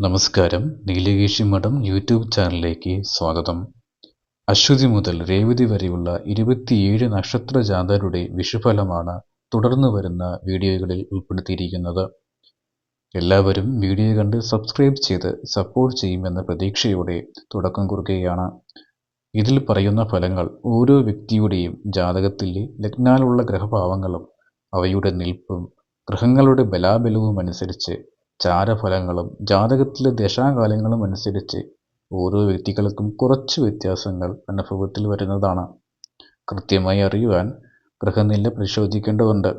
നമസ്കാരം. നീലകേശി മഠം യൂട്യൂബ് ചാനലിലേക്ക് സ്വാഗതം. അശ്വതി മുതൽ രേവതി വരെയുള്ള ഇരുപത്തിയേഴ് നക്ഷത്ര ജാതരുടെ വിഷുഫലമാണ് തുടർന്ന് വരുന്ന വീഡിയോകളിൽ ഉൾപ്പെടുത്തിയിരിക്കുന്നത്. എല്ലാവരും വീഡിയോ കണ്ട് സബ്സ്ക്രൈബ് ചെയ്ത് സപ്പോർട്ട് ചെയ്യുമെന്ന പ്രതീക്ഷയോടെ തുടക്കം കുറിക്കുകയാണ്. ഇതിൽ പറയുന്ന ഫലങ്ങൾ ഓരോ വ്യക്തിയുടെയും ജാതകത്തിലെ ലഗ്നാലുള്ള ഗ്രഹഭാവങ്ങളും അവയുടെ നിൽപ്പും ഗ്രഹങ്ങളുടെ ബലാബലവും അനുസരിച്ച് ചാരഫലങ്ങളും ജാതകത്തിലെ ദശാകാലങ്ങളും അനുസരിച്ച് ഓരോ വ്യക്തികൾക്കും കുറച്ച് വ്യത്യാസങ്ങൾ അനുഭവത്തിൽ വരുന്നതാണ്. കൃത്യമായി അറിയുവാൻ ഗൃഹനില പരിശോധിക്കേണ്ടതുണ്ട്.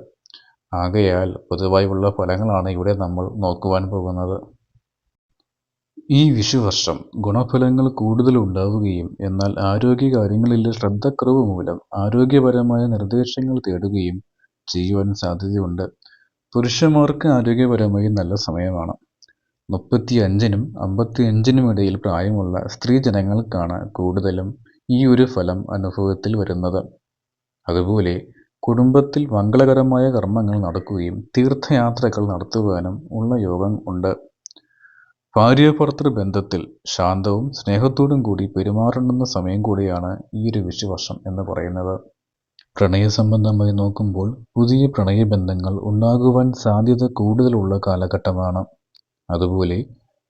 ആകയാൽ പൊതുവായുള്ള ഫലങ്ങളാണ് ഇവിടെ നമ്മൾ നോക്കുവാൻ പോകുന്നത്. ഈ വിഷുവർഷം ഗുണഫലങ്ങൾ കൂടുതൽ ഉണ്ടാവുകയും എന്നാൽ ആരോഗ്യകാര്യങ്ങളിലെ ശ്രദ്ധക്കുറവ് മൂലം ആരോഗ്യപരമായ നിർദ്ദേശങ്ങൾ തേടുകയും ചെയ്യുവാൻ സാധ്യതയുണ്ട്. പുരുഷന്മാർക്ക് ആരോഗ്യപരമായി നല്ല സമയമാണ്. മുപ്പത്തി അഞ്ചിനും അമ്പത്തി അഞ്ചിനും ഇടയിൽ പ്രായമുള്ള സ്ത്രീ ജനങ്ങൾക്കാണ് കൂടുതലും ഈ ഒരു ഫലം അനുഭവത്തിൽ വരുന്നത്. അതുപോലെ കുടുംബത്തിൽ മംഗളകരമായ കർമ്മങ്ങൾ നടക്കുകയും തീർത്ഥയാത്രകൾ നടത്തുവാനും ഉള്ള യോഗം ഉണ്ട്. ഭാര്യാഭർത്തൃ ബന്ധത്തിൽ ശാന്തവും സ്നേഹത്തോടും കൂടി പെരുമാറേണ്ടുന്ന സമയം കൂടിയാണ് ഈ ഒരു വിഷുവർഷം എന്ന് പറയുന്നത്. പ്രണയസംബന്ധമായി നോക്കുമ്പോൾ പുതിയ പ്രണയബന്ധങ്ങൾ ഉണ്ടാകുവാൻ സാധ്യത കൂടുതലുള്ള കാലഘട്ടമാണ്. അതുപോലെ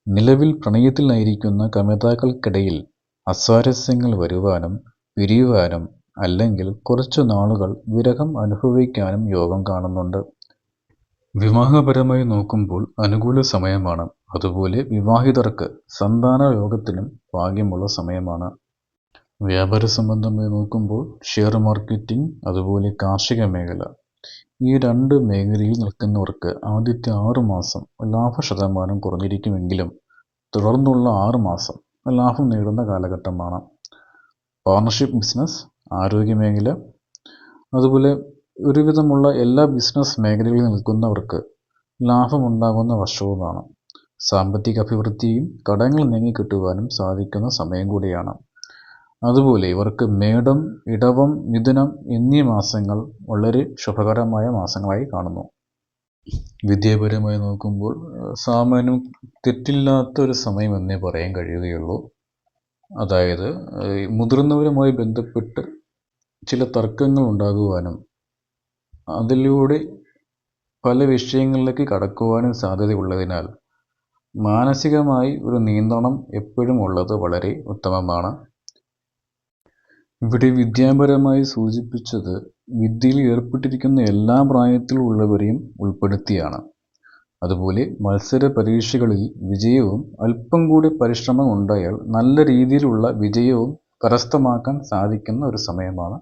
നിലവിൽ പ്രണയത്തിലായിരിക്കുന്ന കമിതാക്കൾക്കിടയിൽ അസ്വാരസ്യങ്ങൾ വരുവാനും പിരിയുവാനും അല്ലെങ്കിൽ കുറച്ചു നാളുകൾ വിരഹം അനുഭവിക്കാനും യോഗം കാണുന്നുണ്ട്. വിവാഹപരമായി നോക്കുമ്പോൾ അനുകൂല സമയമാണ്. അതുപോലെ വിവാഹിതർക്ക് സന്താന യോഗത്തിനും ഭാഗ്യമുള്ള സമയമാണ്. വ്യാപാര സംബന്ധമായി നോക്കുമ്പോൾ ഷെയർ മാർക്കറ്റിംഗ് അതുപോലെ കാർഷിക മേഖല ഈ രണ്ട് മേഖലയിൽ നിൽക്കുന്നവർക്ക് ആദ്യത്തെ ആറു മാസം ലാഭ ശതമാനം കുറഞ്ഞിരിക്കുമെങ്കിലും തുടർന്നുള്ള ആറ് മാസം ലാഭം നേടുന്ന കാലഘട്ടമാണ്. പാർട്ണർഷിപ്പ് ബിസിനസ് ആരോഗ്യ മേഖല അതുപോലെ ഒരുവിധമുള്ള എല്ലാ ബിസിനസ് മേഖലകളിൽ നിൽക്കുന്നവർക്ക് ലാഭമുണ്ടാകുന്ന വർഷവുമാണ്. സാമ്പത്തിക അഭിവൃദ്ധിയും കടങ്ങൾ നീങ്ങിക്കിട്ടുവാനും സാധിക്കുന്ന സമയം കൂടിയാണ്. അതുപോലെ ഇവർക്ക് മേടം ഇടവം മിഥുനം എന്നീ മാസങ്ങൾ വളരെ ശുഭകരമായ മാസങ്ങളായി കാണുന്നു. വിദ്യാപരമായി നോക്കുമ്പോൾ സാമാന്യം തെറ്റില്ലാത്ത ഒരു സമയം എന്നേ പറയാൻ കഴിയുകയുള്ളൂ. അതായത് മുതിർന്നവരുമായി ബന്ധപ്പെട്ട് ചില തർക്കങ്ങൾ ഉണ്ടാകുവാനും അതിലൂടെ പല വിഷയങ്ങളിലേക്ക് കടക്കുവാനും സാധ്യതയുള്ളതിനാൽ മാനസികമായി ഒരു നിയന്ത്രണം എപ്പോഴും ഉള്ളത് വളരെ ഉത്തമമാണ്. ഇവിടെ വിദ്യാപരമായി സൂചിപ്പിച്ചത് വിദ്യയിൽ ഏർപ്പെട്ടിരിക്കുന്ന എല്ലാ പ്രായത്തിലുള്ളവരെയും ഉൾപ്പെടുത്തിയാണ്. അതുപോലെ മത്സര പരീക്ഷകളിൽ വിജയവും അല്പം കൂടി പരിശ്രമം ഉണ്ടായാൽ നല്ല രീതിയിലുള്ള വിജയവും കരസ്ഥമാക്കാൻ സാധിക്കുന്ന ഒരു സമയമാണ്.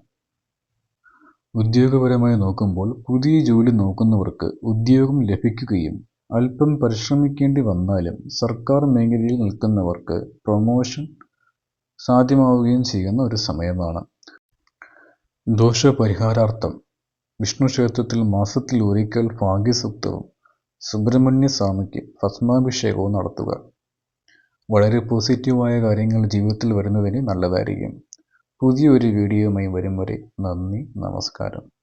ഉദ്യോഗപരമായി നോക്കുമ്പോൾ പുതിയ ജോലി നോക്കുന്നവർക്ക് ഉദ്യോഗം ലഭിക്കുകയും അല്പം പരിശ്രമിക്കേണ്ടി വന്നാലും സർക്കാർ മേഖലയിൽ നിൽക്കുന്നവർക്ക് പ്രൊമോഷൻ സാധ്യമാവുകയും ചെയ്യുന്ന ഒരു സമയമാണ്. ദോഷപരിഹാരാർത്ഥം. വിഷ്ണു ക്ഷേത്രത്തിൽ മാസത്തിൽ ഒരിക്കൽ ഭാഗ്യസൂക്തവും സുബ്രഹ്മണ്യ സ്വാമിക്ക് ഭസ്മാഭിഷേകവും നടത്തുക. വളരെ പോസിറ്റീവായ കാര്യങ്ങൾ ജീവിതത്തിൽ വരുന്നതിന് നല്ലതായിരിക്കും. പുതിയൊരു വീഡിയോയുമായി വരും വരെ നന്ദി നമസ്കാരം.